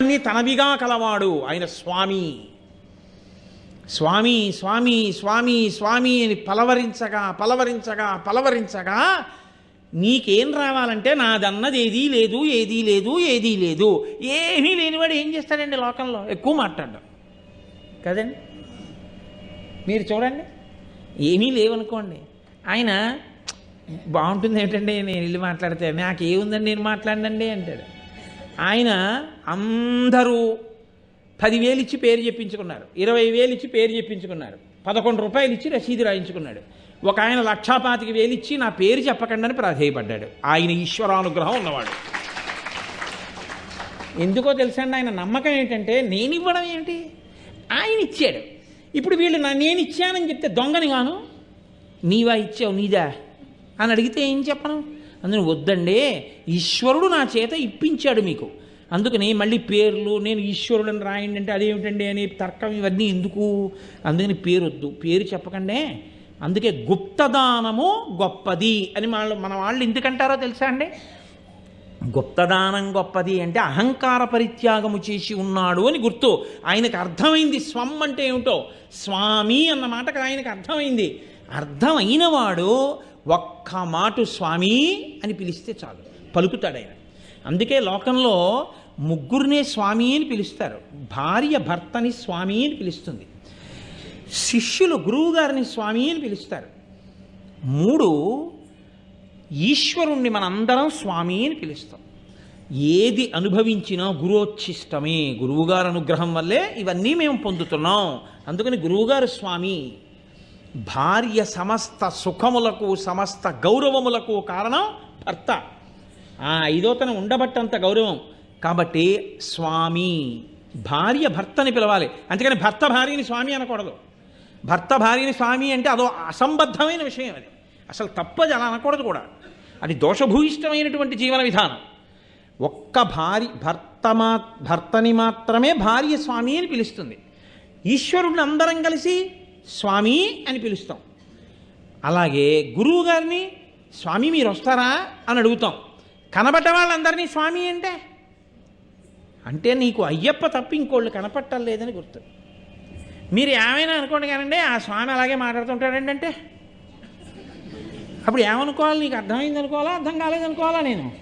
అన్ని తనవిగా కలవాడు ఆయన స్వామి. స్వామి స్వామి స్వామి స్వామి అని పలవరించగా పలవరించగా పలవరించగా నీకేం రావాలంటే నాదన్నది ఏదీ లేదు ఏదీ లేదు ఏదీ లేదు. ఏమీ లేనివాడు ఏం చేస్తాడండి లోకంలో? ఎక్కువ మాట్లాడడం. కదండి? మీరు చూడండి. ఏమీ లేవనుకోండి. ఆయన బాగుంటుంది ఏంటండి నేను వెళ్ళి మాట్లాడితే నాకు నేను మాట్లాడండి అంటాడు. ఆయన అందరూ పదివేలు ఇచ్చి పేరు చెప్పించుకున్నారు. ఇరవై వేలు ఇచ్చి పేరు చెప్పించుకున్నారు. పదకొండు రూపాయలు ఇచ్చి రసీదు రాయించుకున్నాడు. ఒక ఆయన లక్షాపాతికి వేలు ఇచ్చి నా పేరు చెప్పకండి అని ప్రాధేయపడ్డాడు. ఆయన ఈశ్వరానుగ్రహం ఉన్నవాడు. ఎందుకో తెలుసండి ఆయన నమ్మకం ఏంటంటే నేను ఇవ్వడం ఏంటి? ఆయన ఇచ్చాడు. ఇప్పుడు వీళ్ళు నా నేను ఇచ్చానని చెప్తే దొంగని గాను నీవా ఇచ్చావు నీదా? అని అడిగితే ఏం చెప్పను? అందుకని వద్దండి ఈశ్వరుడు నా చేత ఇప్పించాడు మీకు. అందుకని మళ్ళీ పేర్లు నేను ఈశ్వరుడని రాయండి అంటే అదేమిటండి అని తర్కం ఇవన్నీ ఎందుకు? అందుకని పేరు వద్దు పేరు చెప్పకండే. అందుకే గుప్తదానము గొప్పది అని వాళ్ళు మన వాళ్ళు ఎందుకంటారో తెలుసా అండి? గుప్తదానం గొప్పది అంటే అహంకార పరిత్యాగము చేసి ఉన్నాడు అని గుర్తు. ఆయనకు అర్థమైంది స్వం అంటే ఏమిటో. స్వామి అన్న మాటకు ఆయనకు అర్థమైంది. అర్థమైనవాడు ఒక్క మాటు స్వామి అని పిలిస్తే చాలు. పలుకుతాడు ఆయన. అందుకే లోకంలో ముగ్గురినే స్వామి అని పిలుస్తారు. భార్య భర్తని స్వామి అని పిలుస్తుంది. శిష్యులు గురువుగారిని స్వామి అని పిలుస్తారు. మూడు ఈశ్వరుణ్ణి మనందరం స్వామి అని పిలుస్తాం. ఏది అనుభవించినా గురోచ్ఛిష్టమే. గురువుగారు అనుగ్రహం వల్లే ఇవన్నీ మేము పొందుతున్నాం. అందుకని గురువుగారు స్వామి. భార్య సమస్త సుఖములకు సమస్త గౌరవములకు కారణం భర్త. ఆ ఐదోతన ఉండబట్టంత గౌరవం. కాబట్టి స్వామి భార్య భర్తని పిలవాలి. అంతేకాని భర్త భార్యని స్వామి అనకూడదు. భర్త భార్యని స్వామి అంటే అదో అసంబద్ధమైన విషయం అది. అసలు తప్పది అలా అనకూడదు కూడా. అది దోషభూయిష్టమైనటువంటి జీవన విధానం. ఒక్క భార్య భర్త మా భర్తని మాత్రమే భార్య స్వామి అని పిలుస్తుంది. ఈశ్వరుడిని అందరం కలిసి స్వామి అని పిలుస్తాం. అలాగే గురువు గారిని స్వామి మీరు వస్తారా? అని అడుగుతాం. కనబడ్డ వాళ్ళందరినీ స్వామి అంటే? అంటే నీకు అయ్యప్ప తప్ప ఇంకోళ్ళు కనపట్టలేదని గుర్తు. మీరు ఏమైనా అనుకోండి కానండి ఆ స్వామి అలాగే మాట్లాడుతుంటాడండి అంటే అప్పుడు ఏమనుకోవాలి? నీకు అర్థమైంది అనుకోవాలా? అర్థం కాలేదనుకోవాలా నేను?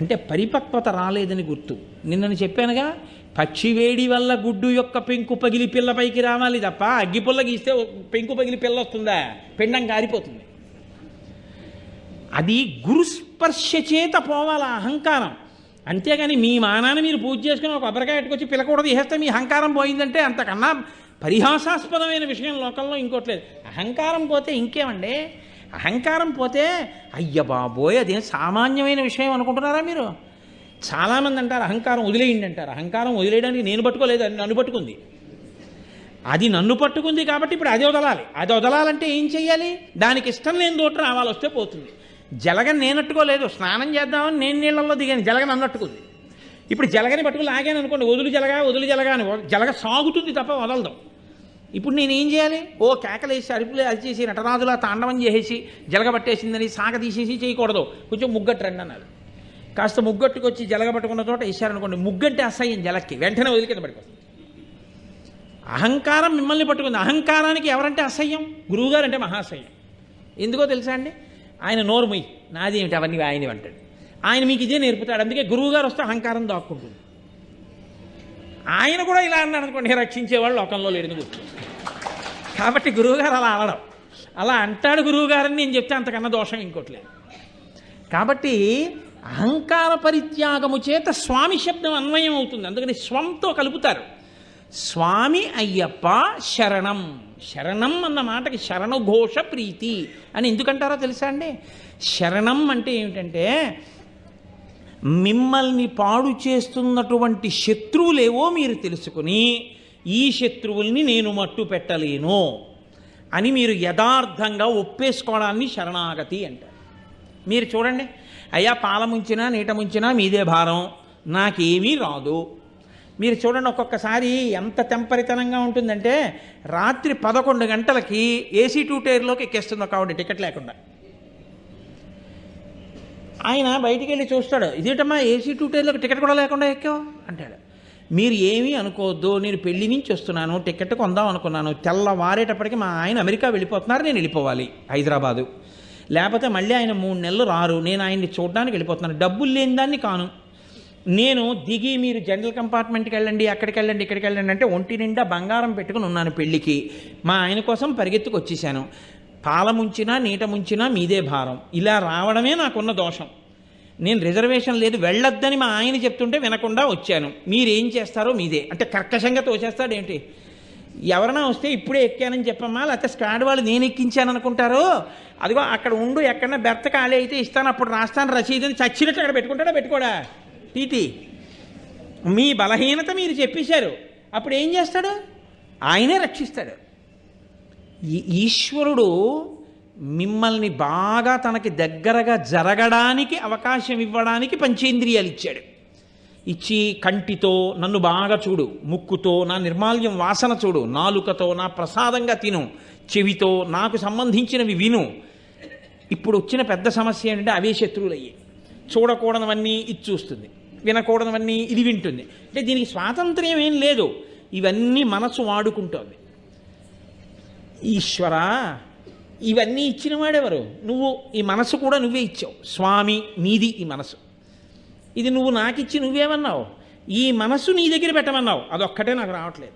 అంటే పరిపక్వత రాలేదని గుర్తు. నిన్నని చెప్పానుగా పచ్చి వేడి వల్ల గుడ్డు యొక్క పెంకు పగిలి పిల్ల పైకి రావాలి తప్ప అగ్గిపుల్ల గీస్తే పెంకు పగిలి పిల్ల వస్తుందా? పిండం కారిపోతుంది. అది గురుస్పర్శ చేత పోవాలి అహంకారం. అంతేగాని మీ మానాన్ని మీరు పూజ చేసుకుని ఒక కొబ్బరికాయ పెట్టుకొచ్చి పిల్లకూడదు వేస్తే మీ అహంకారం పోయిందంటే అంతకన్నా పరిహాసాస్పదమైన విషయం లోకంలో ఇంకోట్లేదు అహంకారం పోతే ఇంకేమండి? అహంకారం పోతే అయ్య బాబోయ్ అదేం సామాన్యమైన విషయం అనుకుంటున్నారా మీరు? చాలామంది అంటారు అహంకారం వదిలేయండి అంటారు. అహంకారం వదిలేయడానికి నేను పట్టుకోలేదు అని నన్ను పట్టుకుంది. అది నన్ను పట్టుకుంది కాబట్టి ఇప్పుడు అది వదలాలి. అది వదలాలంటే ఏం చేయాలి దానికి ఇష్టం లేని తోట రావాలి వస్తే పోతుంది. జలగని నేనట్టుకోలేదు స్నానం చేద్దామని నేను నీళ్ళల్లో దిగాను జలగ నన్నట్టుకుంది ఇప్పుడు జలగని పట్టుకుని లాగాను అనుకోండి వదులు జలగా వదులు జలగా అని. జలగ సాగుతుంది తప్ప వదలదు. ఇప్పుడు నేను ఏం చేయాలి? ఓ కేకలేసి అరుపులు అరిచేసి నటరాజులా తాండవం చేసేసి జలగ పట్టేసిందని సాగ తీసేసి చేయకూడదు. కొంచెం ముగ్గట్టు రండి అన్నారు కాస్త ముగ్గట్టుకు జలగబట్టుకున్న జలగ పట్టుకున్న చోట ఇచ్చారనుకోండి ముగ్గంటే అసహ్యం జలక్కి. వెంటనే వదిలి కింద పడిపోతుంది అహంకారం మిమ్మల్ని పట్టుకుంది. అహంకారానికి ఎవరంటే అసహ్యం? గురువుగారు అంటే మహాసహ్యం ఎందుకో తెలుసా అండి? ఆయన నోరు మొయ్యి. నాది ఏమిటి? అవన్నీ ఆయన అంటాడు. ఆయన మీకు ఇదే నేర్పుతాడు. అందుకే గురువుగారు వస్తే అహంకారం దాక్కుంటుంది. ఆయన కూడా ఇలా అన్నాడు అనుకోండి రక్షించేవాళ్ళు లోకంలో లేడు గుర్తు కాబట్టి గురువుగారు అలా అనడం. అలా అంటాడు గురువుగారని నేను చెప్తే అంతకన్నా దోషం ఇంకోట్లేదు కాబట్టి అహంకార పరిత్యాగము చేత స్వామి శబ్దం అన్వయం అవుతుంది. అందుకని స్వంతో కలుపుతారు. స్వామి అయ్యప్ప శరణం. శరణం అన్న మాటకి శరణఘోష ప్రీతి అని ఎందుకంటారో తెలుసా అండి? శరణం అంటే ఏమిటంటే మిమ్మల్ని పాడు చేస్తున్నటువంటి శత్రువులేవో మీరు తెలుసుకుని ఈ శత్రువుల్ని నేను మట్టు పెట్టలేను అని మీరు యథార్థంగా ఒప్పేసుకోవడాన్ని శరణాగతి అంటారు. మీరు చూడండి అయ్యా పాలముంచినా నీట ముంచినా మీదే భారం. నాకేమీ రాదు. మీరు చూడండి ఒక్కొక్కసారి ఎంత తెంపరితనంగా ఉంటుందంటే రాత్రి పదకొండు గంటలకి ఏసీ టూ టైర్లోకి ఎక్కేస్తుంది ఒక ఆవిడ టికెట్ లేకుండా. ఆయన బయటికి వెళ్ళి చూస్తాడు ఇదేటమ్మా ఏసీ టూ టైర్లోకి టికెట్ కూడా లేకుండా ఎక్కావు? అంటాడు. మీరు ఏమీ అనుకోవద్దు నేను పెళ్ళి నుంచి వస్తున్నాను టికెట్ కొందాం అనుకున్నాను. తెల్లవారేటప్పటికి మా ఆయన అమెరికా వెళ్ళిపోతున్నారు నేను వెళ్ళిపోవాలి హైదరాబాదు. లేకపోతే మళ్ళీ ఆయన మూడు నెలలు రారు. నేను ఆయన్ని చూడడానికి వెళ్ళిపోతున్నాను. డబ్బులు లేని దాన్ని కాను. నేను దిగి మీరు జనరల్ కంపార్ట్మెంట్కి వెళ్ళండి అక్కడికి వెళ్ళండి ఇక్కడికి వెళ్ళండి అంటే ఒంటి నిండా బంగారం పెట్టుకుని ఉన్నాను పెళ్ళికి. మా ఆయన కోసం పరిగెత్తుకు వచ్చేసాను. పాల ముంచినా నీట ముంచినా మీదే భారం. ఇలా రావడమే నాకున్న దోషం. నేను రిజర్వేషన్ లేదు వెళ్ళొద్దని మా ఆయన చెప్తుంటే వినకుండా వచ్చాను. మీరేం చేస్తారో మీదే. అంటే కర్కశంగా తోచేస్తాడేంటి ఎవరైనా వస్తే ఇప్పుడే ఎక్కానని చెప్పమ్మా లేకపోతే స్క్వాడ్ వాళ్ళు నేను ఎక్కించాను అనుకుంటారో? అదిగో అక్కడ ఉండు ఎక్కడన్నా బెర్త ఖాళీ అయితే ఇస్తాను అప్పుడు రాస్తాను రసీదుని చచ్చినట్టు అక్కడ పెట్టుకుంటాడా పెట్టుకోడా? టీటీ మీ బలహీనత మీరు చెప్పేశారు. అప్పుడు ఏం చేస్తాడు? ఆయనే రక్షిస్తాడు. ఈ- ఈశ్వరుడు మిమ్మల్ని బాగా తనకి దగ్గరగా జరగడానికి అవకాశం ఇవ్వడానికి పంచేంద్రియాలు ఇచ్చాడు. ఇచ్చి కంటితో నన్ను బాగా చూడు ముక్కుతో నా నిర్మాల్యం వాసన చూడు నాలుకతో నా ప్రసాదంగా తిను చెవితో నాకు సంబంధించినవి విను. ఇప్పుడు వచ్చిన పెద్ద సమస్య ఏంటంటే అవే శత్రువులు అయ్యాయి చూడకూడనివన్నీ ఇది చూస్తుంది వినకూడనివన్నీ ఇది వింటుంది. అంటే దీనికి స్వాతంత్ర్యం ఏం లేదు ఇవన్నీ మనసు వాడుకుంటోంది. ఈశ్వర ఇవన్నీ ఇచ్చిన వాడెవరు? నువ్వు ఈ మనసు కూడా నువ్వే ఇచ్చావు. స్వామి నీది ఈ మనసు. ఇది నువ్వు నాకిచ్చి నువ్వేమన్నావు? ఈ మనస్సు నీ దగ్గర పెట్టమన్నావు. అదొక్కటే నాకు రావట్లేదు.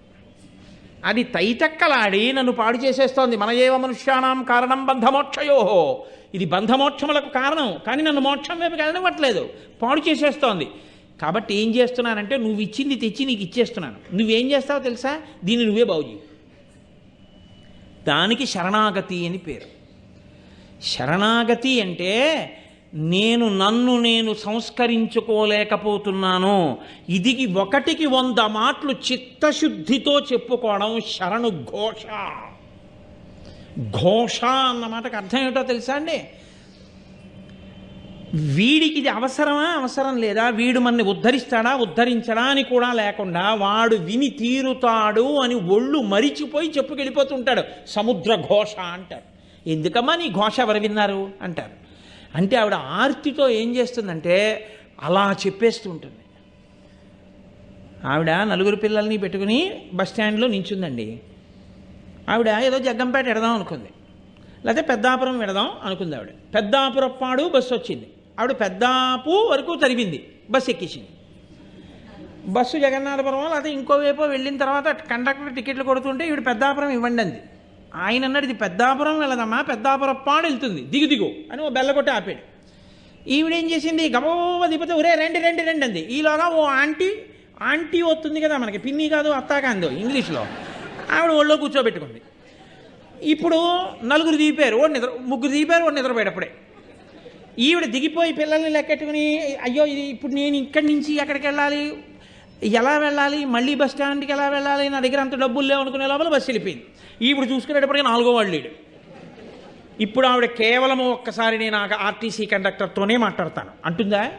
అది తైతక్కలాడి నన్ను పాడు చేసేస్తోంది మన ఏవ మనుష్యానాం కారణం బంధమోక్షయోహో ఇది బంధమోక్షములకు కారణం కానీ నన్ను మోక్షం వైపు వెళ్ళనివ్వట్లేదు. పాడు చేసేస్తోంది. కాబట్టి ఏం చేస్తున్నానంటే నువ్వు ఇచ్చింది తెచ్చి నీకు ఇచ్చేస్తున్నాను నువ్వేం చేస్తావో తెలుసా? దీన్ని నువ్వే బాగు దానికి శరణాగతి అని పేరు. శరణాగతి అంటే నేను నన్ను నేను సంస్కరించుకోలేకపోతున్నాను. ఇది ఒకటికి వంద మాటలు చిత్తశుద్ధితో చెప్పుకోవడం శరణు ఘోష. ఘోష అన్న మాటకు అర్థం ఏమిటో తెలుసా అండి? వీడికి ఇది అవసరమా? అవసరం లేదా? వీడు మనని ఉద్ధరిస్తాడా? ఉద్ధరించడా అని కూడా లేకుండా వాడు విని తీరుతాడు అని ఒళ్ళు మరిచిపోయి చెప్పుకెళ్ళిపోతుంటాడు. సముద్ర ఘోష అంటారు. ఎందుకమ్మా నీ ఘోష ఎవరు విన్నారు? అంటారు. అంటే ఆవిడ ఆర్తితో ఏం చేస్తుందంటే అలా చెప్పేస్తూ ఉంటుంది. ఆవిడ నలుగురు పిల్లల్ని పెట్టుకుని బస్ స్టాండ్లో నించుందండి. ఆవిడ ఏదో జగ్గంపేట ఎడదాం అనుకుంది. లేకపోతే పెద్దాపురం విడదాం అనుకుంది ఆవిడ. పెద్దాపురప్పాడు బస్సు వచ్చింది. ఆవిడ పెద్దాపు వరకు చదివింది బస్సు ఎక్కించింది. బస్సు జగన్నాథపురం లేకపోతే ఇంకోవైపు వెళ్ళిన తర్వాత కండక్టర్ టికెట్లు కొడుతుంటే ఈవిడ పెద్దాపురం ఇవ్వండి అంది. ఆయన అన్నాడు ఇది పెద్దాపురం వెళ్ళదమ్మా పెద్దాపురప్పాడు వెళ్తుంది. దిగు దిగు. అని ఓ బెల్ల కొట్టి ఆపాడు. ఈవిడేం చేసింది? గబోవ దిగిపోతే ఒరే రండి రండి రండి అంది. ఈలోగా ఓ ఆంటీ ఆంటీ వస్తుంది కదా మనకి పిన్ని కాదు అత్తా కాందో ఇంగ్లీష్లో. ఆవిడ ఒళ్ళో కూర్చోబెట్టుకుంది. ఇప్పుడు నలుగురు దిగిపోయారు ఓ నిద్ర ముగ్గురు దిగిపోయారు ఓ నిద్రపోయేటప్పుడే. ఈవిడ దిగిపోయి పిల్లల్ని లెక్కెట్టుకుని అయ్యో ఇది ఇప్పుడు నేను ఇక్కడి నుంచి ఎక్కడికి వెళ్ళాలి? ఎలా వెళ్ళాలి? మళ్ళీ బస్ స్టాండ్కి ఎలా వెళ్ళాలి? నా దగ్గర అంత డబ్బులు లేవనుకునే లోపల బస్సు వెళ్ళిపోయింది. ఇప్పుడు చూసుకునేటప్పటికి నాలుగో వాళ్ళు లేడు. ఇప్పుడు ఆవిడ కేవలం ఒక్కసారి నేను ఆర్టీసీ కండక్టర్తోనే మాట్లాడతాను. అంటుందా?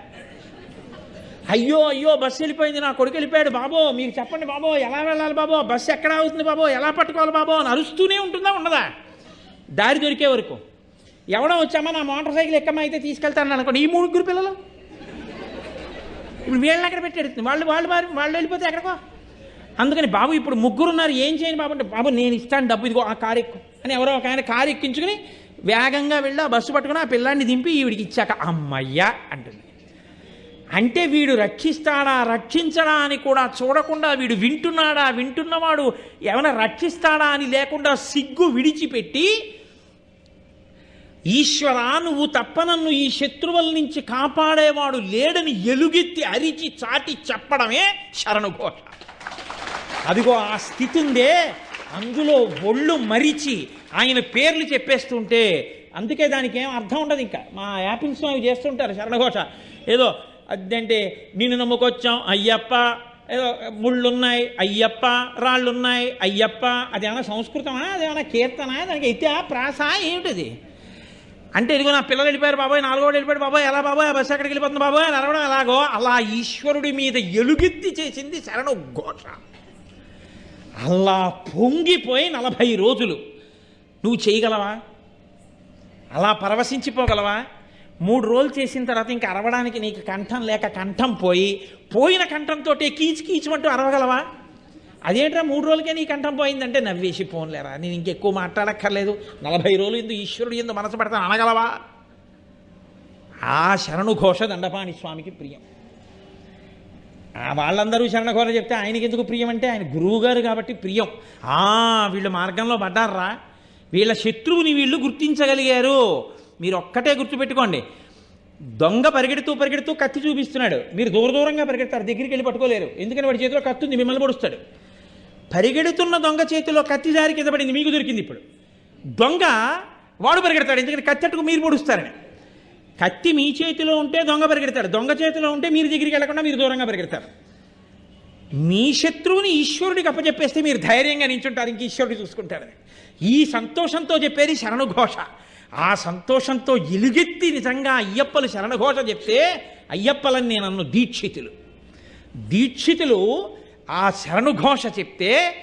అయ్యో అయ్యో బస్సు వెళ్ళిపోయింది నా కొడుకు వెళ్ళిపోయాడు బాబో. మీరు చెప్పండి బాబో ఎలా వెళ్ళాలి బాబో? బస్సు ఎక్కడ అవుతుంది బాబో? ఎలా పట్టుకోవాలి బాబో? అని అరుస్తూనే ఉంటుందా ఉండదా? దారి దొరికే వరకు. ఎవడో వచ్చామా నా మోటార్ సైకిల్ ఎక్కమా అయితే తీసుకెళ్తాను అనుకోండి. ఈ ముగ్గురు పిల్లలు? ఇప్పుడు వీళ్ళని అక్కడ పెట్టేడుతుంది వాళ్ళు వాళ్ళు వారు వాళ్ళు వెళ్ళిపోతే ఎక్కడికో? అందుకని బాబు ఇప్పుడు ముగ్గురు ఉన్నారు ఏం చేయను బాబు అంటే బాబు నేను ఇస్తాను డబ్బు ఇదిగో ఆ కారు ఎక్కు. అని ఎవరో ఒక ఆయన కారు ఎక్కించుకుని వేగంగా వెళ్ళి ఆ బస్సు పట్టుకుని ఆ పిల్లాన్ని దింపి ఈవిడికి ఇచ్చాక అమ్మయ్యా అంటుంది. అంటే వీడు రక్షిస్తాడా రక్షించడా అని కూడా చూడకుండా వీడు వింటున్నాడా వింటున్నవాడు ఏమైనా రక్షిస్తాడా అని లేకుండా సిగ్గు విడిచిపెట్టి ఈశ్వరా నువ్వు తప్ప నన్ను ఈ శత్రువుల నుంచి కాపాడేవాడు లేడని ఎలుగెత్తి అరిచి చాటి చెప్పడమే శరణుఘోష. అదిగో ఆ స్థితి ఉందే అందులో ఒళ్ళు మరిచి ఆయన పేర్లు చెప్పేస్తుంటే అందుకే దానికి ఏం అర్థం ఉండదు ఇంకా. మా యాపిల్స్ అవి చేస్తుంటారు శరణఘోష. ఏదో అదంటే నిన్ను నమ్ముకొచ్చాం అయ్యప్ప. ఏదో ముళ్ళున్నాయి అయ్యప్ప. రాళ్ళున్నాయి అయ్యప్ప. అదేమన్నా సంస్కృతమా? అదేమన్నా కీర్తన దానికి అయితే ప్రాస ఏమిటది అంటే ఇదిగో నా పిల్లలు వెళ్ళిపోయారు బాబాయ్ నాలుగోడు వెళ్ళిపోయాడు బాబాయ్ ఎలా బాబాయ్ ఆ బస్సు ఎక్కడికి వెళ్ళిపోతుంది బాబాయ్ అని అరవడం ఎలాగో అలా ఈశ్వరుడి మీద ఎలుగెత్తి చేసింది శరణు ఘోష. అలా పొంగిపోయి నలభై రోజులు. నువ్వు చేయగలవా? అలా పరవశించిపోగలవా? మూడు రోజులు చేసిన తర్వాత ఇంకా అరవడానికి నీకు కంఠం లేక కంఠం పోయి పోయిన కంఠంతో కీచు కీచుమంటూ అరవగలవా? అదేంట్రా మూడు రోజులకే నీ కంఠం పోయిందంటే నవ్వేసి పోన్లేరా? నేను ఇంకెక్కువ మాట్లాడక్కర్లేదు. నలభై రోజులు ఎందు ఈశ్వరుడు ఎందు మనసు పడతాను అనగలవా? ఆ శరణుఘోష దండపాణి స్వామికి ప్రియం. ఆ వాళ్ళందరూ శరణఘోష చెప్తే ఆయనకి ఎందుకు ప్రియం అంటే ఆయన గురువు గారు కాబట్టి ప్రియం. ఆ వీళ్ళు మార్గంలో పడ్డారా వీళ్ళ శత్రువుని వీళ్ళు గుర్తించగలిగారు. మీరు ఒక్కటే గుర్తుపెట్టుకోండి. దొంగ పరిగెడుతూ పరిగెడుతూ కత్తి చూపిస్తున్నాడు. మీరు దూర దూరంగా పరిగెడతారు. దగ్గరికి వెళ్ళి పట్టుకోలేరు. ఎందుకని వాడి చేతిలో కత్తి ఉంది? మిమ్మల్ని పొడుస్తాడు. పరిగెడుతున్న దొంగ చేతిలో కత్తి జారి కింద పడింది మీకు దొరికింది ఇప్పుడు. దొంగ వాడు పరిగెడతాడు ఎందుకంటే కత్తి అట్టుకు మీరు పొడుస్తారని కత్తి మీ చేతిలో ఉంటే దొంగ పరిగెడతాడు దొంగ చేతిలో ఉంటే మీరు దగ్గరికి వెళ్ళకుండా మీరు దూరంగా పరిగెడతారు. మీ శత్రువుని ఈశ్వరుడికి అప్పచెప్పేస్తే మీరు ధైర్యంగా నించుంటారు ఇంక ఈశ్వరుడు చూసుకుంటారని ఈ సంతోషంతో చెప్పేది శరణుఘోష. ఆ సంతోషంతో ఎలుగెత్తి నిజంగా అయ్యప్పలు శరణఘోష చెప్తే అయ్యప్పలని నేను అన్ను దీక్షితులు. దీక్షితులు ఆ శరణుఘోష చెప్తే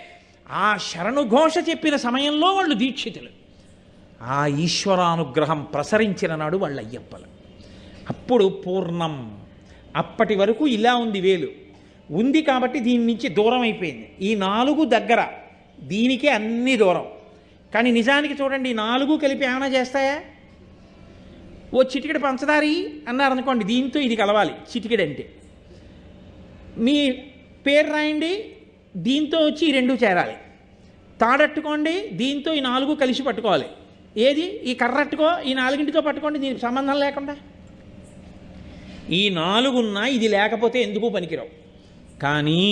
ఆ శరణుఘోష చెప్పిన సమయంలో వాళ్ళు దీక్షితులు. ఆ ఈశ్వరానుగ్రహం ప్రసరించిన నాడు వాళ్ళ అయ్యప్పలు. అప్పుడు పూర్ణం. అప్పటి వరకు ఇలా ఉంది వేలు. ఉంది కాబట్టి దీని నుంచి దూరం అయిపోయింది. ఈ నాలుగు దగ్గర దీనికే అన్ని దూరం. కానీ నిజానికి చూడండి ఈ నాలుగు కలిపి ఏమైనా చేస్తాయా? ఓ చిటికెడు పంచదారి అన్నారు అనుకోండి దీంతో ఇది కలవాలి. చిటికెడు అంటే మీ పేరు రాయండి దీంతో వచ్చి ఈ రెండు చేరాలి. తాడట్టుకోండి దీంతో ఈ నాలుగు కలిసి పట్టుకోవాలి. ఏది? ఈ కర్రట్టుకో ఈ నాలుగింటితో పట్టుకోండి దీనికి సంబంధం లేకుండా. ఈ నాలుగున్నా ఇది లేకపోతే ఎందుకు పనికిరావు? కానీ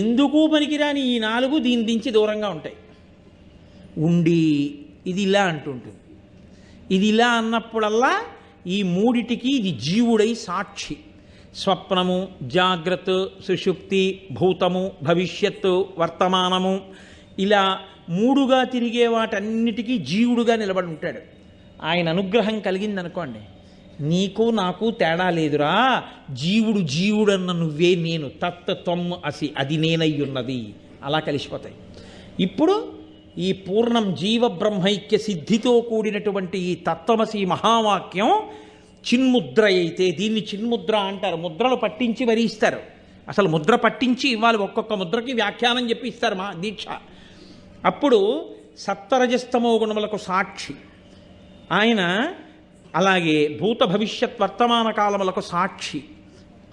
ఎందుకు పనికిరాని ఈ నాలుగు దీని దించి దూరంగా ఉంటాయి. ఉండి ఇది ఇలా అంటుంటుంది. ఇది ఇలా అన్నప్పుడల్లా ఈ మూడిటికి ఇది జీవుడై సాక్షి. స్వప్నము జాగ్రత్త సుషుప్తి భూతము భవిష్యత్తు వర్తమానము ఇలా మూడుగా తిరిగే వాటన్నిటికీ జీవుడుగా నిలబడి ఉంటాడు. ఆయన అనుగ్రహం కలిగిందనుకోండి నీకు నాకు తేడా లేదురా జీవుడు జీవుడన్న నువ్వే నేను తత్త అసి అది నేనై ఉన్నది అలా కలిసిపోతాయి. ఇప్పుడు ఈ పూర్ణం జీవ బ్రహ్మైక్య సిద్ధితో కూడినటువంటి ఈ తత్వమసి మహావాక్యం చిన్ముద్ర అయితే దీన్ని చిన్ముద్ర అంటారు. ముద్రలు పట్టించి వరి ఇస్తారు. అసలు ముద్ర పట్టించి ఇవ్వాలి. ఒక్కొక్క ముద్రకి వ్యాఖ్యానం చెప్పి ఇస్తారు మా దీక్ష. అప్పుడు సత్వరజస్తమో గుణములకు సాక్షి. ఆయన అలాగే భూత భవిష్యత్ వర్తమాన కాలములకు సాక్షి.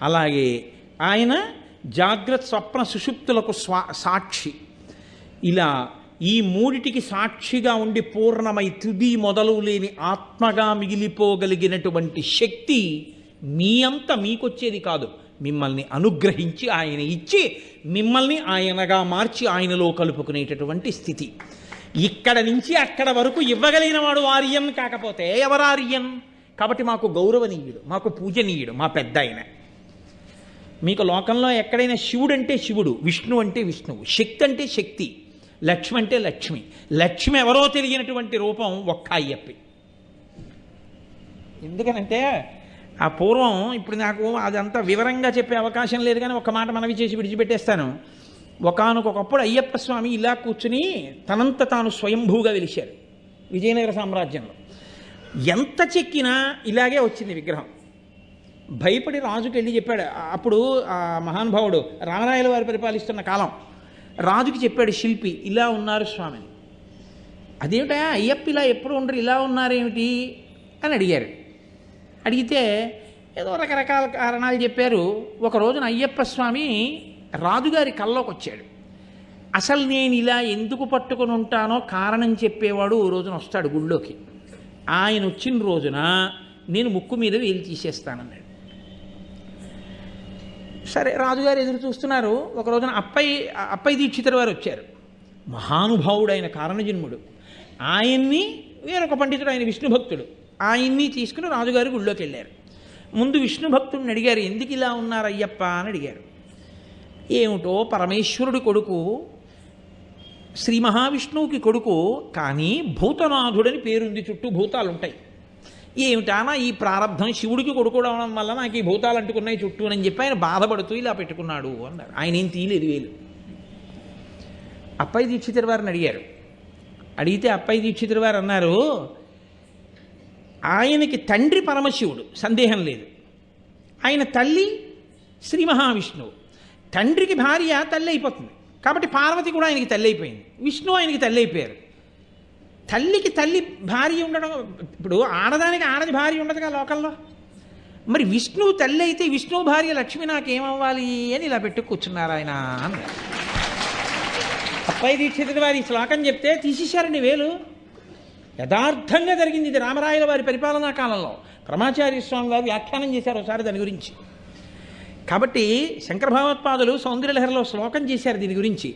అలాగే ఆయన జాగ్రత్త స్వప్న సుషుప్తులకు స్వా సాక్షి. ఇలా ఈ మూడిటికి సాక్షిగా ఉండి పూర్ణమై తుది మొదలు లేని ఆత్మగా మిగిలిపోగలిగినటువంటి శక్తి మీ అంత మీకొచ్చేది కాదు. మిమ్మల్ని అనుగ్రహించి ఆయన ఇచ్చి మిమ్మల్ని ఆయనగా మార్చి ఆయనలో కలుపుకునేటటువంటి స్థితి. ఇక్కడ నుంచి అక్కడ వరకు ఇవ్వగలిగిన వాడు ఆర్యన్ కాకపోతే ఎవరార్యన్ కాబట్టి మాకు గౌరవనీయుడు మాకు పూజనీయుడు మా పెద్ద ఆయన మీకు లోకంలో ఎక్కడైనా శివుడు అంటే శివుడు విష్ణు అంటే విష్ణువు శక్తి అంటే శక్తి. లక్ష్మి అంటే లక్ష్మి. లక్ష్మి ఎవరో తెలియనటువంటి రూపం ఒక్క అయ్యప్పి. ఎందుకనంటే ఆ పూర్వం ఇప్పుడు నాకు అదంతా వివరంగా చెప్పే అవకాశం లేదు కానీ ఒక మాట మనవి చేసి విడిచిపెట్టేస్తాను. ఒకనకొకప్పుడు అయ్యప్ప స్వామి ఇలా కూర్చుని తనంత తాను స్వయంభూగా వెలిశారు విజయనగర సామ్రాజ్యంలో. ఎంత చెక్కినా ఇలాగే వచ్చింది విగ్రహం. భయపడి రాజుకి వెళ్ళి చెప్పాడు. అప్పుడు ఆ మహానుభావుడు రామరాయల వారు పరిపాలిస్తున్న కాలం. రాజుకి చెప్పాడు శిల్పి ఇలా ఉన్నారు స్వామిని అదేమిటా అయ్యప్ప ఇలా ఎప్పుడు ఉండరు ఇలా ఉన్నారేమిటి? అని అడిగారు. అడిగితే ఏదో రకరకాల కారణాలు చెప్పారు. ఒక రోజున అయ్యప్ప స్వామి రాజుగారి కల్లోకి వచ్చాడు. అసలు నేను ఇలా ఎందుకు పట్టుకుని ఉంటానో కారణం చెప్పేవాడు ఓ రోజున వస్తాడు గుళ్ళోకి. ఆయన వచ్చిన రోజున నేను ముక్కు మీద వేలు తీసేస్తానన్నాడు. సరే రాజుగారు ఎదురు చూస్తున్నారు. ఒక రోజున అప్పయ్య అప్పయ్య దీక్షితుల వారు వచ్చారు. మహానుభావుడైన కారణజన్ముడు. ఆయన్ని వేరొక పండితుడు ఆయన విష్ణు భక్తుడు. ఆయన్ని తీసుకుని రాజుగారి గుళ్ళోకి వెళ్ళారు ముందు విష్ణు భక్తుడిని అడిగారు ఎందుకు ఇలా ఉన్నారు అయ్యప్ప అని అడిగారు. ఏమిటో పరమేశ్వరుడి కొడుకు శ్రీ మహావిష్ణువుకి కొడుకు కానీ భూతనాథుడని పేరుంది చుట్టూ భూతాలు ఉంటాయి ఏమిటానా ఈ ప్రారంధం శివుడికి కొడుకోవడం వల్ల నాకు ఈ భూతాలు అంటుకున్నాయి చుట్టూ అని చెప్పి ఆయన బాధపడుతూ ఇలా పెట్టుకున్నాడు అన్నారు. ఆయన ఏం తీయలేదు వేలు అప్పయ్య దీక్షితుల వారిని అడిగారు. అడిగితే అప్పయ్య దీక్షితుల వారు అన్నారు ఆయనకి తండ్రి పరమశివుడు సందేహం లేదు. ఆయన తల్లి శ్రీ మహావిష్ణువు. తండ్రికి భార్య తల్లి అయిపోతుంది. కాబట్టి పార్వతి కూడా ఆయనకి తల్లి అయిపోయింది. విష్ణువు ఆయనకి తల్లి అయిపోయారు. తల్లికి తల్లి భార్య ఉండడం ఇప్పుడు ఆడదానికి ఆడది భార్య ఉండదుగా లోకల్లో? మరి విష్ణువు తల్లి అయితే విష్ణువు భార్య లక్ష్మి నాకేమవ్వాలి అని ఇలా పెట్టు కూర్చున్నారు ఆయన అన్నారు అప్పయ్య దీక్షితుడి వారి శ్లోకం చెప్తే తీసేశారండి వేలు. యథార్థంగా జరిగింది ఇది రామరాయల వారి పరిపాలనా కాలంలో. పరమాచార్య స్వామి వారు వ్యాఖ్యానం చేశారు ఒకసారి దాని గురించి. కాబట్టి శంకర భగవత్పాదులు సౌందర్యలహరిలో శ్లోకం చేశారు దీని గురించి.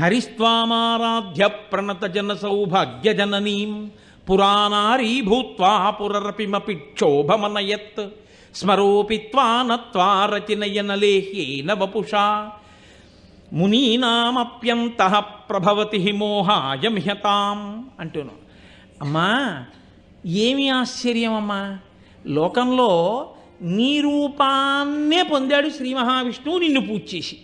హరిస్వామారాధ్య ప్రణత జన సౌభాగ్య జననీం పురాణారీ భూత్వా పురరపిమపి క్షోభమనయత్ స్మరోపి త్వానత్వా రతినయనలేహ్యేన వపుషా మునీనామప్యంత ప్రభవతి మోహాయం హ్యతాం అంటున్నాం అమ్మా ఏమి ఆశ్చర్యం అమ్మా? లోకంలో నీ రూపాన్నే పొందాడు శ్రీ మహావిష్ణువు నిన్ను పూజ చేసి.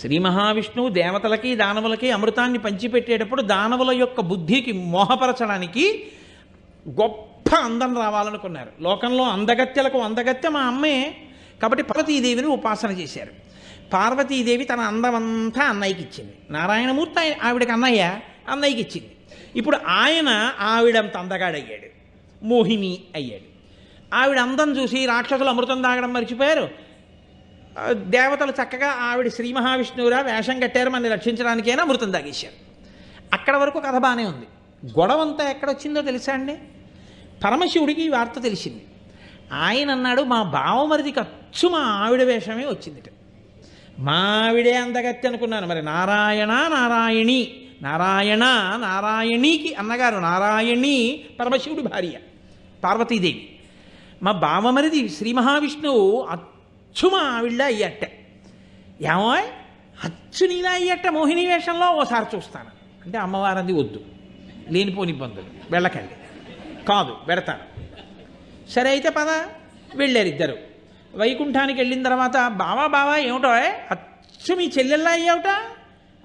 శ్రీ మహావిష్ణువు దేవతలకి దానవులకి అమృతాన్ని పంచిపెట్టేటప్పుడు దానవుల యొక్క బుద్ధికి మోహపరచడానికి గొప్ప అందం రావాలనుకున్నారు. లోకంలో అందగత్యలకు అందగత్య మా అమ్మే. కాబట్టి పార్వతీదేవిని ఉపాసన చేశారు. పార్వతీదేవి తన అందమంతా అన్నయ్యకి ఇచ్చింది నారాయణమూర్తి ఆయన ఆవిడకి అన్నయ్య అన్నయ్యకి ఇచ్చింది ఇప్పుడు ఆయన ఆవిడంత అందగాడయ్యాడు మోహిని అయ్యాడు. ఆవిడ అందం చూసి రాక్షసులు అమృతం తాగడం మర్చిపోయారు. దేవతలు చక్కగా ఆవిడ శ్రీ మహావిష్ణువురా వేషం కట్టారు మనని రక్షించడానికైనా మృతం తాగేశారు. అక్కడ వరకు కథ బాగానే ఉంది. గొడవంతా ఎక్కడొచ్చిందో తెలుసా అండి? పరమశివుడికి ఈ వార్త తెలిసింది. ఆయన అన్నాడు మా బావమరిదికి అచ్చు మా ఆవిడ వేషమే వచ్చిందిట. మా ఆవిడే అందగత్తి అనుకున్నాను. మరి నారాయణ నారాయణి నారాయణ నారాయణికి అన్నగారు నారాయణి పరమశివుడి భార్య పార్వతీదేవి. మా బావమరిది శ్రీ మహావిష్ణువు అచ్చు మా ఆవిడ అయ్యట్ట. ఏమో అచ్చు నీలా అయ్యట్ట మోహిని వేషంలో ఓసారి చూస్తాను. అంటే అమ్మవారంది వద్దు లేనిపోని ఇబ్బందులు వెళ్ళకండి. కాదు పెడతాను. సరే అయితే పద వెళ్ళారు ఇద్దరు. వైకుంఠానికి వెళ్ళిన తర్వాత బావా బావా ఏమిటో అచ్చు మీ చెల్లెల్లా అయ్యావుట?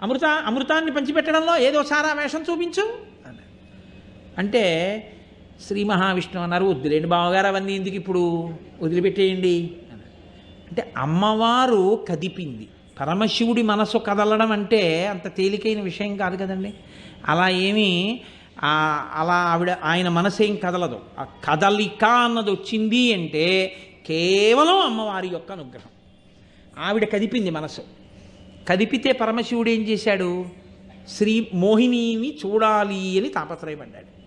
అమృత అమృతాన్ని పంచిపెట్టడంలో ఏదో సారా వేషం చూపించు అన్నారు అంటే శ్రీ మహావిష్ణువు అన్నారు వద్దులేండి బావగారు అవన్నీ ఎందుకు ఇప్పుడు వదిలిపెట్టేయండి? అంటే అమ్మవారు కదిపింది. పరమశివుడి మనసు కదలడం అంటే అంత తేలికైన విషయం కాదు కదండి. అలా ఏమీ అలా ఆవిడ ఆయన మనసు ఏం కదలదు. ఆ కదలిక అన్నది వచ్చింది అంటే కేవలం అమ్మవారి యొక్క అనుగ్రహం. ఆవిడ కదిపింది మనసు. కదిపితే పరమశివుడు ఏం చేశాడు? శ్రీ మోహినిని చూడాలి అని తాపత్రయపడ్డాడు.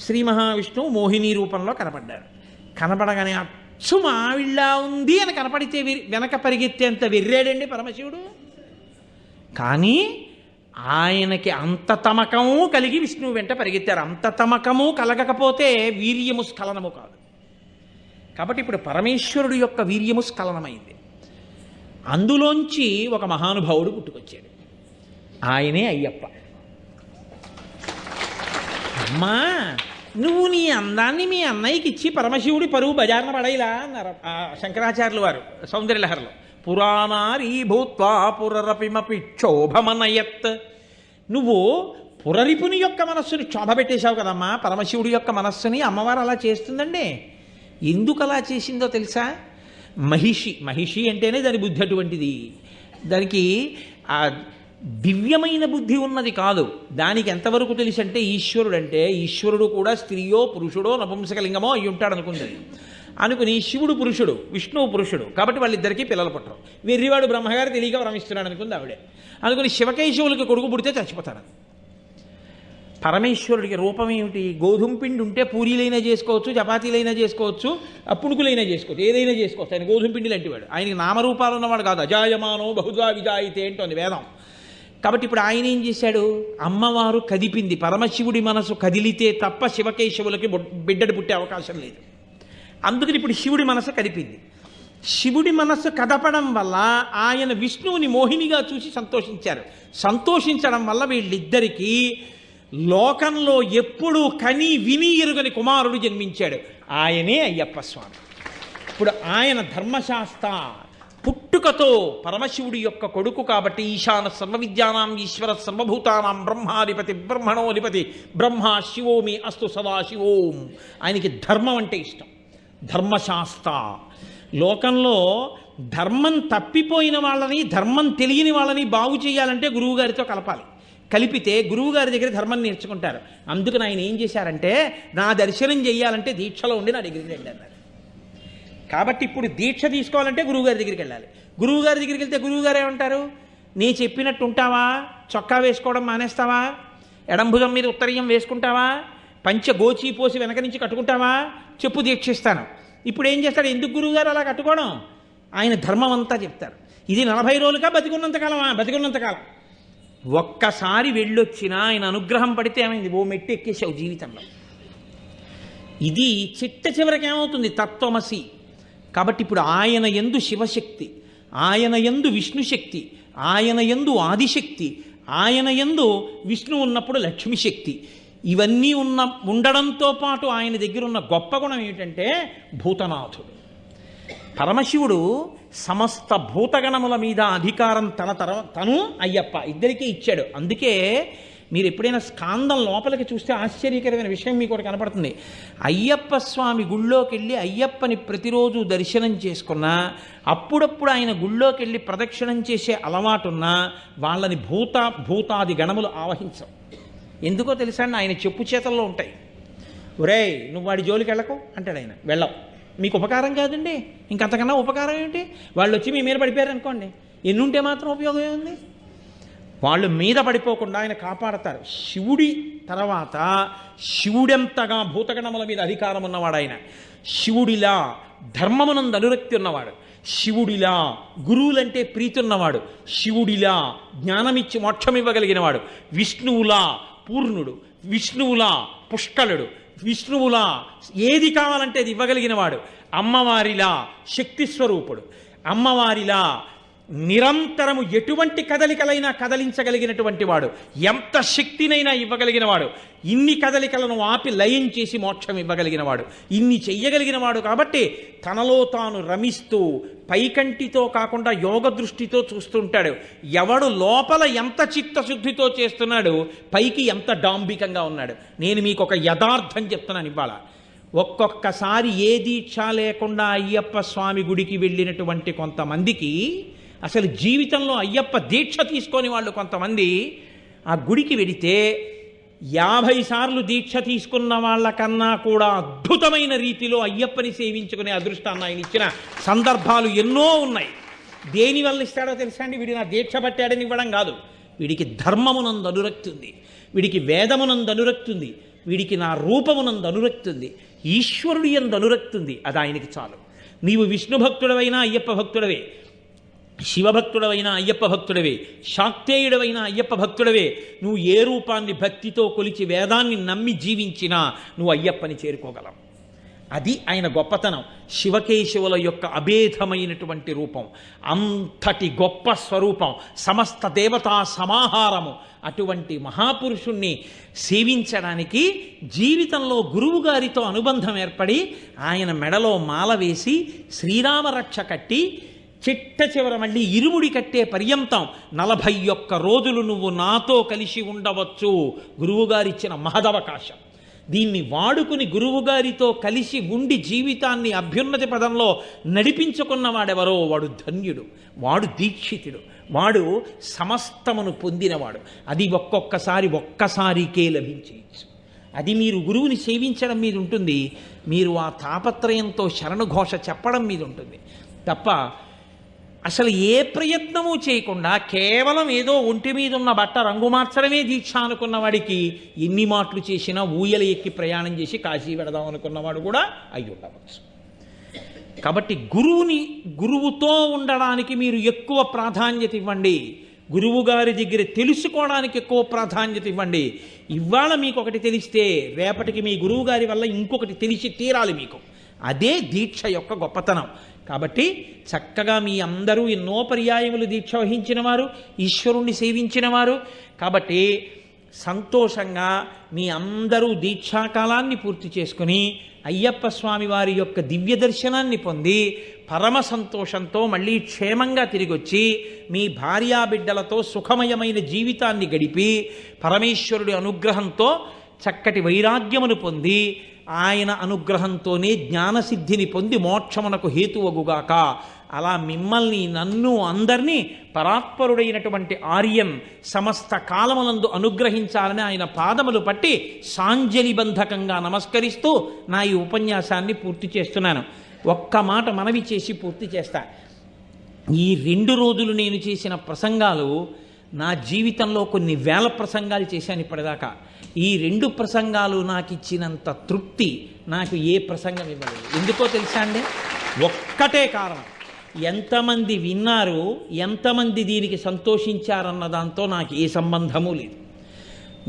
శ్రీ మహావిష్ణువు మోహిని రూపంలో కనపడ్డాడు. కనపడగానే అచ్చు మావిళ్ళా ఉంది అని కనపడితే వె- వెనక పరిగెత్తేంత వెర్రాడండి పరమశివుడు. కానీ ఆయనకి అంత తమకము కలిగి విష్ణువు వెంట పరిగెత్తారు. అంత తమకము కలగకపోతే వీర్యము స్ఖలనము కాదు. కాబట్టి ఇప్పుడు పరమేశ్వరుడు యొక్క వీర్యము స్ఖలనమైంది. అందులోంచి ఒక మహానుభావుడు పుట్టుకొచ్చాడు. ఆయనే అయ్యప్ప. అమ్మా! నువ్వు నీ అందాన్ని మీ అన్నయ్యకి ఇచ్చి పరమశివుడి పరువు బజార్న పడైలా అన్నారు. ఆ శంకరాచార్యులు వారు సౌందర్యలహరిలో. పురాణారీ భూత్వా పురరపిమపి క్షోభమనయత్ నువ్వు పురరిపుని యొక్క మనస్సుని క్షోభ పెట్టేశావు కదమ్మా పరమశివుడి యొక్క మనస్సుని అమ్మవారు అలా చేస్తుందండి. ఎందుకు అలా చేసిందో తెలుసా? మహిషి మహిషి అంటేనే దాని బుద్ధి అటువంటిది. దానికి ఆ దివ్యమైన బుద్ధి ఉన్నది కాదు. దానికి ఎంతవరకు తెలుసు అంటే ఈశ్వరుడు అంటే ఈశ్వరుడు కూడా స్త్రీయో పురుషుడో నపుంసకలింగమో అయి ఉంటాడు అనుకుంది. అనుకుని శివుడు పురుషుడు విష్ణువు పురుషుడు. కాబట్టి వాళ్ళిద్దరికీ పిల్లలు పుట్టరు. వెర్రివాడు బ్రహ్మగారు తెలియక భ్రమిస్తున్నాడు అనుకుంది ఆవిడే. అనుకుని శివకేశవులకి కొడుకు పుడితే చచ్చిపోతాడు పరమేశ్వరుడికి రూపం ఏమిటి? గోధుమ పిండి ఉంటే పూరీలైనా చేసుకోవచ్చు చపాతీలైనా చేసుకోవచ్చు అప్పుడుకులైనా చేసుకోవచ్చు ఏదైనా చేసుకోవచ్చు. ఆయన గోధుమ పిండి లాంటివాడు. ఆయనకి నామరూపాలు ఉన్నవాడు కాదు. అజాయమానో బహుదా విజాయితే అంటోంది వేదం. కాబట్టి ఇప్పుడు ఆయన ఏం చేశాడు? అమ్మవారు కదిపింది. పరమశివుడి మనసు కదిలితే తప్ప శివకేశవులకి బొ- బిడ్డడు పుట్టే అవకాశం లేదు. అందుకని ఇప్పుడు శివుడి మనసు కదిపింది. శివుడి మనస్సు కదపడం వల్ల ఆయన విష్ణువుని మోహినిగా చూసి సంతోషించారు. సంతోషించడం వల్ల వీళ్ళిద్దరికీ లోకంలో ఎప్పుడూ కని విని ఎరుగని కుమారుడు జన్మించాడు. ఆయనే అయ్యప్ప స్వామి. ఇప్పుడు ఆయన ధర్మశాస్త్ర పుట్టుకతో పరమశివుడి యొక్క కొడుకు కాబట్టి ఈశాన సర్వ విద్యానాం ఈశ్వర సర్వభూతానాం బ్రహ్మాధిపతి బ్రహ్మణోధిపతి బ్రహ్మ శివోమి అస్తు సదా శివోం. ఆయనకి ధర్మం అంటే ఇష్టం. ధర్మశాస్త్ర. లోకంలో ధర్మం తప్పిపోయిన వాళ్ళని ధర్మం తెలియని వాళ్ళని బాగు చేయాలంటే గురువుగారితో కలపాలి. కలిపితే గురువుగారి దగ్గర ధర్మం నేర్చుకుంటారు. అందుకని ఆయన ఏం చేశారంటే నా దర్శనం చేయాలంటే దీక్షలో ఉండి నా దగ్గరికి రండి అన్నారు కాబట్టి ఇప్పుడు దీక్ష తీసుకోవాలంటే గురువుగారి దగ్గరికి వెళ్ళాలి. గురువుగారి దగ్గరికి వెళ్తే గురువుగారు ఏమంటారు? నీ చెప్పినట్టు ఉంటావా చొక్కా వేసుకోవడం మానేస్తావా? ఎడంభుజం మీద ఉత్తరీయం వేసుకుంటావా? పంచ గోచి పోసి వెనక నుంచి కట్టుకుంటావా? చెప్పు దీక్షిస్తాను. ఇప్పుడు ఏం చేస్తాడు? ఎందుకు గురువుగారు అలా కట్టుకోవడం? ఆయన ధర్మం అంతా చెప్తారు. ఇది నలభై రోజులుగా బతికున్నంత బతికున్నంతకాలం బతికున్నంత ఒక్కసారి వెళ్ళొచ్చినా ఆయన అనుగ్రహం పడితే ఏమైంది? ఓ మెట్టు ఎక్కేసావు జీవితంలో. ఇది చిట్ట చివరికి ఏమవుతుంది తత్వమసి. కాబట్టి ఇప్పుడు ఆయన ఎందు శివశక్తి ఆయన ఎందు విష్ణుశక్తి ఆయన ఎందు ఆదిశక్తి ఆయన ఎందు విష్ణు ఉన్నప్పుడు లక్ష్మి శక్తి ఇవన్నీ ఉన్న ఉండడంతో పాటు ఆయన దగ్గర ఉన్న గొప్ప గుణం ఏమిటంటే భూతనాథుడు. పరమశివుడు సమస్త భూతగణముల మీద అధికారం తన తర తను అయ్యప్ప ఇద్దరికీ ఇచ్చాడు. అందుకే మీరు ఎప్పుడైనా స్కాందం లోపలికి చూస్తే ఆశ్చర్యకరమైన విషయం మీకు ఒకటి కనపడుతుంది. అయ్యప్ప స్వామి గుళ్ళోకి వెళ్ళి అయ్యప్పని ప్రతిరోజు దర్శనం చేసుకున్నా అప్పుడప్పుడు ఆయన గుళ్ళోకి వెళ్ళి ప్రదక్షిణం చేసే అలవాటున్నా వాళ్ళని భూత భూతాది గణములు ఆవహించవు. ఎందుకో తెలుసా ఆయన చెప్పు చేతల్లో ఉంటాయి. ఒరేయ్ నువ్వు వాడి జోలికి వెళ్ళకు అంటాడు ఆయన. వెళ్ళవు. మీకు ఉపకారం కాదండి? ఇంకంతకన్నా ఉపకారం ఏంటి వాళ్ళు వచ్చి మీ మీద పడిపోయారు అనుకోండి ఎన్నుంటే మాత్రం ఉపయోగం ఏముంది? వాళ్ళు మీద పడిపోకుండా ఆయన కాపాడతారు. శివుడి తర్వాత శివుడెంతగా భూతగణముల మీద అధికారం ఉన్నవాడు ఆయన. శివుడిలా ధర్మమునందు అనురక్తి ఉన్నవాడు. శివుడిలా గురువులంటే ప్రీతి ఉన్నవాడు. శివుడిలా జ్ఞానమిచ్చి మోక్షమివ్వగలిగినవాడు విష్ణువులా పూర్ణుడు. విష్ణువులా పుష్కలుడు. విష్ణువులా ఏది కావాలంటే అది ఇవ్వగలిగినవాడు. అమ్మవారిలా శక్తి స్వరూపుడు. అమ్మవారిలా నిరంతరము ఎటువంటి కదలికలైనా కదలించగలిగినటువంటి వాడు ఎంత శక్తినైనా ఇవ్వగలిగిన వాడు ఇన్ని కదలికలను ఆపి లయం చేసి మోక్షం ఇవ్వగలిగిన వాడు ఇన్ని చెయ్యగలిగిన వాడు కాబట్టి తనలో తాను రమిస్తూ పైకంటితో కాకుండా యోగ దృష్టితో చూస్తుంటాడు. ఎవడు లోపల ఎంత చిత్తశుద్ధితో చేస్తున్నాడు పైకి ఎంత డాంబికంగా ఉన్నాడు. నేను మీకు ఒక యథార్థం చెప్తున్నాను ఇవాళ. ఒక్కొక్కసారి ఏ దీక్ష లేకుండా అయ్యప్ప స్వామి గుడికి వెళ్ళినటువంటి కొంతమందికి అసలు జీవితంలో అయ్యప్ప దీక్ష తీసుకొని వాళ్ళు కొంతమంది ఆ గుడికి వెడితే యాభై సార్లు దీక్ష తీసుకున్న వాళ్ళకన్నా కూడా అద్భుతమైన రీతిలో అయ్యప్పని సేవించుకునే అదృష్టాన్ని ఆయన ఇచ్చిన సందర్భాలు ఎన్నో ఉన్నాయి. దేని వల్ల ఇస్తాడో తెలుసా అండి? వీడి నా దీక్ష పట్టాడని ఇవ్వడం కాదు. వీడికి ధర్మమునందు అనురక్తుంది. వీడికి వేదమునందు అనురక్తుంది. వీడికి నా రూపమునందు అనురక్తుంది. ఈశ్వరుడి ఎందు అనురక్తుంది. అది ఆయనకి చాలు. నీవు విష్ణు భక్తుడవైనా అయ్యప్ప భక్తుడవే. శివభక్తుడవైన అయ్యప్ప భక్తుడవే శాక్తేయుడవైన అయ్యప్ప భక్తుడవే. నువ్వు ఏ రూపాన్ని భక్తితో కొలిచి వేదాన్ని నమ్మి జీవించినా నువ్వు అయ్యప్పని చేరుకోగలవు. అది ఆయన గొప్పతనం. శివకేశవుల యొక్క అభేదమైనటువంటి రూపం. అంతటి గొప్ప స్వరూపం. సమస్త దేవతా సమాహారము. అటువంటి మహాపురుషుణ్ణి సేవించడానికి జీవితంలో గురువుగారితో అనుబంధం ఏర్పడి ఆయన మెడలో మాల వేసి శ్రీరామరక్ష కట్టి చిట్ట చివర మళ్ళీ ఇరుముడి కట్టే పర్యంతం నలభై ఒక్క రోజులు నువ్వు నాతో కలిసి ఉండవచ్చు. గురువుగారిచ్చిన మహదవకాశం. దీన్ని వాడుకుని గురువుగారితో కలిసి ఉండి జీవితాన్ని అభ్యున్నతి పదంలో నడిపించుకున్నవాడెవరో వాడు ధన్యుడు వాడు దీక్షితుడు వాడు సమస్తమును పొందినవాడు. అది ఒక్కొక్కసారి ఒక్కసారికే లభించేయచ్చు. అది మీరు గురువుని సేవించడం మీద ఉంటుంది మీరు ఆ తాపత్రయంతో శరణుఘోష చెప్పడం మీద ఉంటుంది. తప్ప అసలు ఏ ప్రయత్నము చేయకుండా కేవలం ఏదో ఒంటి మీద ఉన్న బట్ట రంగు మార్చడమే దీక్ష అనుకున్న వాడికి ఎన్ని మాటలు చేసినా ఊయలు ఎక్కి ప్రయాణం చేసి కాశీ పెడదాం అనుకున్నవాడు కూడా అయి ఉండవచ్చు కాబట్టి గురువుని గురువుతో ఉండడానికి మీరు ఎక్కువ ప్రాధాన్యత ఇవ్వండి. గురువు గారి దగ్గర తెలుసుకోవడానికి ఎక్కువ ప్రాధాన్యత ఇవ్వండి. ఇవాళ మీకు ఒకటి తెలిస్తే రేపటికి మీ గురువు గారి వల్ల ఇంకొకటి తెలిసి తీరాలి మీకు. అదే దీక్ష యొక్క గొప్పతనం. కాబట్టి చక్కగా మీ అందరూ ఎన్నో పర్యాయములు దీక్ష వహించిన వారు ఈశ్వరుణ్ణి సేవించిన వారు కాబట్టి సంతోషంగా మీ అందరూ దీక్షాకాలాన్ని పూర్తి చేసుకుని అయ్యప్ప స్వామి వారి యొక్క దివ్య దర్శనాన్ని పొంది పరమ సంతోషంతో మళ్ళీ క్షేమంగా తిరిగి వచ్చి మీ భార్యాబిడ్డలతో సుఖమయమైన జీవితాన్ని గడిపి పరమేశ్వరుడి అనుగ్రహంతో చక్కటి వైరాగ్యమును పొంది ఆయన అనుగ్రహంతోనే జ్ఞానసిద్ధిని పొంది మోక్షమునకు హేతువగుగాక. అలా మిమ్మల్ని నన్ను అందరినీ పరాత్పరుడైనటువంటి ఆర్యన్ సమస్త కాలములందు అనుగ్రహించాలని ఆయన పాదములు పట్టి సాంజలిబంధకంగా నమస్కరిస్తూ నా ఈ ఉపన్యాసాన్ని పూర్తి చేస్తున్నాను. ఒక్క మాట మనవి చేసి పూర్తి చేస్తా. ఈ రెండు రోజులు నేను చేసిన ప్రసంగాలు నా జీవితంలో కొన్ని వేల ప్రసంగాలు చేశాను ఇప్పటిదాకా. ఈ రెండు ప్రసంగాలు నాకు ఇచ్చినంత తృప్తి నాకు ఏ ప్రసంగం ఇవ్వలేదు. ఎందుకో తెలుసా అండి? ఒక్కటే కారణం. ఎంతమంది విన్నారు ఎంతమంది దీనికి సంతోషించారన్న దాంతో నాకు ఏ సంబంధము లేదు.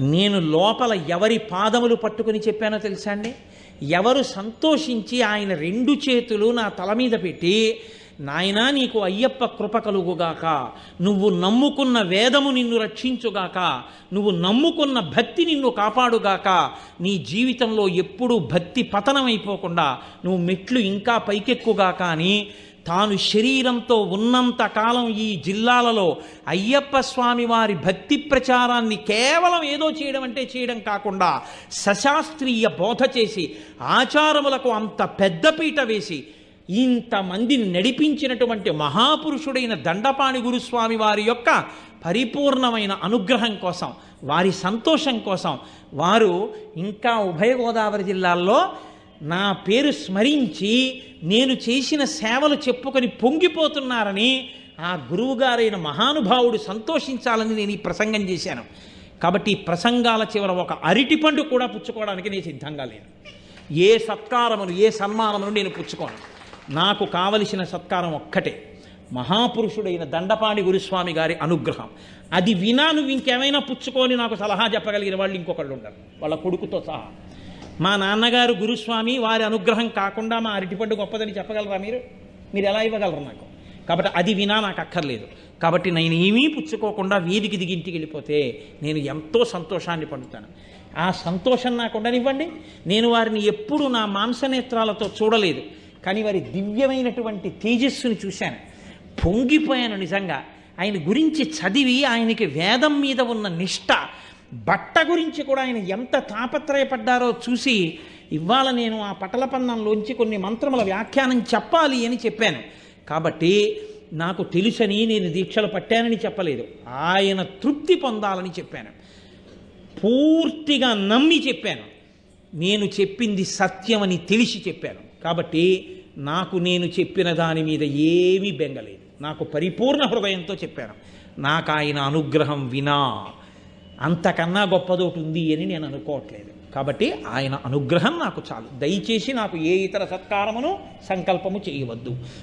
నేను లోపల ఎవరి పాదములు పట్టుకుని చెప్పానో తెలుసా అండి? ఎవరు సంతోషించి ఆయన రెండు చేతులు నా తల మీద పెట్టి నాయనా నీకు అయ్యప్ప కృప కలుగుగాక. నువ్వు నమ్ముకున్న వేదము నిన్ను రక్షించుగాక. నువ్వు నమ్ముకున్న భక్తి నిన్ను కాపాడుగాక. నీ జీవితంలో ఎప్పుడూ భక్తి పతనమైపోకుండా నువ్వు మెట్లు ఇంకా పైకెక్కుగాక అని తాను శరీరంతో ఉన్నంత కాలం ఈ జిల్లాలలో అయ్యప్ప స్వామి వారి భక్తి ప్రచారాన్ని కేవలం ఏదో చేయడం అంటే చేయడం కాకుండా సశాస్త్రీయ బోధ చేసి ఆచారములకు అంత పెద్దపీట వేసి ఇంతమందిని నడిపించినటువంటి మహాపురుషుడైన దండపాణి గురుస్వామి వారి యొక్క పరిపూర్ణమైన అనుగ్రహం కోసం వారి సంతోషం కోసం వారు ఇంకా ఉభయ గోదావరి జిల్లాల్లో నా పేరు స్మరించి నేను చేసిన సేవలు చెప్పుకొని పొంగిపోతున్నారని ఆ గురువుగారైన మహానుభావుడు సంతోషించాలని నేను ఈ ప్రసంగం చేశాను. కాబట్టి ప్రసంగాల చివర ఒక అరటిపండు కూడా పుచ్చుకోవడానికి నేను సిద్ధంగా లేను. ఏ సత్కారమును ఏ సన్మానమును నేను పుచ్చుకోను. నాకు కావలసిన సత్కారం ఒక్కటే. మహాపురుషుడైన దండపాణి గురుస్వామి గారి అనుగ్రహం. అది వినా నువ్వు ఇంకేమైనా పుచ్చుకొని నాకు సలహా చెప్పగలిగిన వాళ్ళు ఇంకొకళ్ళు ఉండరు. వాళ్ళ కొడుకుతో సహా. మా నాన్నగారు గురుస్వామి వారి అనుగ్రహం కాకుండా మా అరటిపండు గొప్పదని చెప్పగలరా మీరు? మీరు ఎలా ఇవ్వగలరు నాకు? కాబట్టి అది వినా నాకు అక్కర్లేదు. కాబట్టి నేను ఏమీ పుచ్చుకోకుండా వీధికి దిగి ఇంటికి వెళ్ళిపోతే నేను ఎంతో సంతోషాన్ని పొందుతాను. ఆ సంతోషం నాకు ఉండనివ్వండి. నేను వారిని ఎప్పుడూ నా మాంసనేత్రాలతో చూడలేదు. కానీ వారి దివ్యమైనటువంటి తేజస్సుని చూశాను. పొంగిపోయాను నిజంగా. ఆయన గురించి చదివి ఆయనకి వేదం మీద ఉన్న నిష్ట బట్ట గురించి కూడా ఆయన ఎంత తాపత్రయపడ్డారో చూసి ఇవాళ నేను ఆ పటలపన్నంలోంచి కొన్ని మంత్రముల వ్యాఖ్యానం చెప్పాలి అని చెప్పాను. కాబట్టి నాకు తెలుసని నేను దీక్షలు పట్టానని చెప్పలేదు. ఆయన తృప్తి పొందాలని చెప్పాను. పూర్తిగా నమ్మి చెప్పాను. నేను చెప్పింది సత్యమని తెలిసి చెప్పాను. కాబట్టి నాకు నేను చెప్పిన దాని మీద ఏమీ బెంగలేదు. నాకు పరిపూర్ణ హృదయంతో చెప్పాను. నాకు ఆయన అనుగ్రహం వినా అంతకన్నా గొప్పదోటి ఉంది అని నేను అనుకోవట్లేదు. కాబట్టి ఆయన అనుగ్రహం నాకు చాలు. దయచేసి నాకు ఏ ఇతర సత్కారమును సంకల్పము చేయవద్దు.